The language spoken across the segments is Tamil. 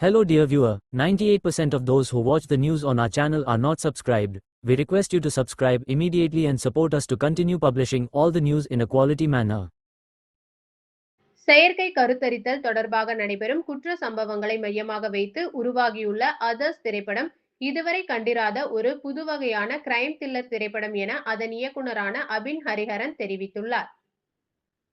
Hello dear viewer, 98% of those who watch the news on our channel are not subscribed. We request you to subscribe immediately and support us to continue publishing all the news in a quality manner. செயற்கை கருத்தரித்தல் தொடர்பாக நடைபெறும் குற்ற சம்பவங்களை மையமாக வைத்து உருவாகியுள்ள அதர்ஸ் திரைப்படம் இதுவரை கண்டிராத ஒரு புதுவகையான கிரைம் தில்லர் திரைப்படம் என அதன் இயக்குனரான அபின் ஹரிஹரன் தெரிவித்துள்ளார்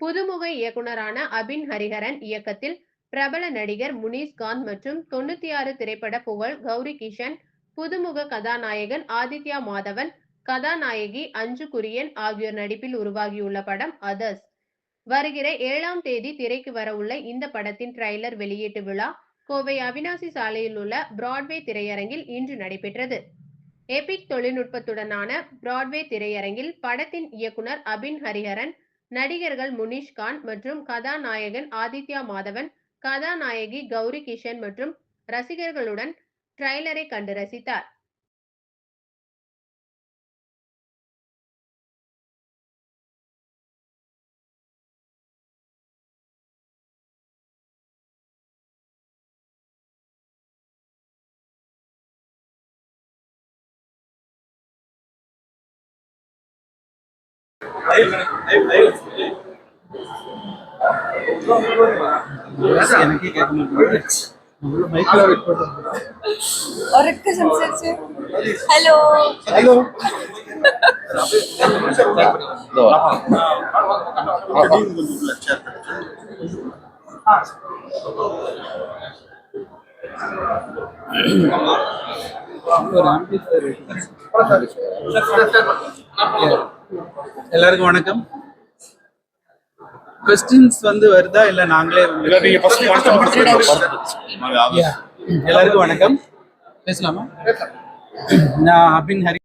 புதுமுக இயக்குனரான அபின் ஹரிஹரன் இயக்கத்தில் பிரபல நடிகர் முனீஸ்காந்த் மற்றும் தொண்ணூத்தி ஆறு திரைப்பட புகழ் கௌரி கிஷன் புதுமுக கதாநாயகன் ஆதித்யா மாதவன் கதாநாயகி அஞ்சு குரியன் ஆகியோர் நடிப்பில் உருவாகியுள்ள படம் அதர்ஸ். வருகிற ஏழாம் தேதி திரைக்கு வரவுள்ள இந்த படத்தின் ட்ரைலர் வெளியீட்டு விழா கோவை அவினாசி சாலையில் உள்ள பிராட்வே திரையரங்கில் இன்று நடைபெற்றது. எபிக் தொழில்நுட்பத்துடனான பிராட்வே திரையரங்கில் படத்தின் இயக்குனர் அபின் ஹரிஹரன் நடிகர்கள் முனிஷ்கான் மற்றும் கதாநாயகன் ஆதித்யா மாதவன் கதாநாயகி கௌரி கிஷன் மற்றும் ரசிகர்களுடன் ட்ரைலரை கண்டு ரசித்தார் Ahí, ahí, ahí. ഉറക്കെ സംസാരിച്ച് ഹലോ ഹലോ எல்லாருக்கும் வணக்கம் கொஸ்டின்ஸ் வந்து வருதா இல்ல நாங்களே. எல்லாருக்கும் வணக்கம். பேசலாமா. நான் அபின் ஹரி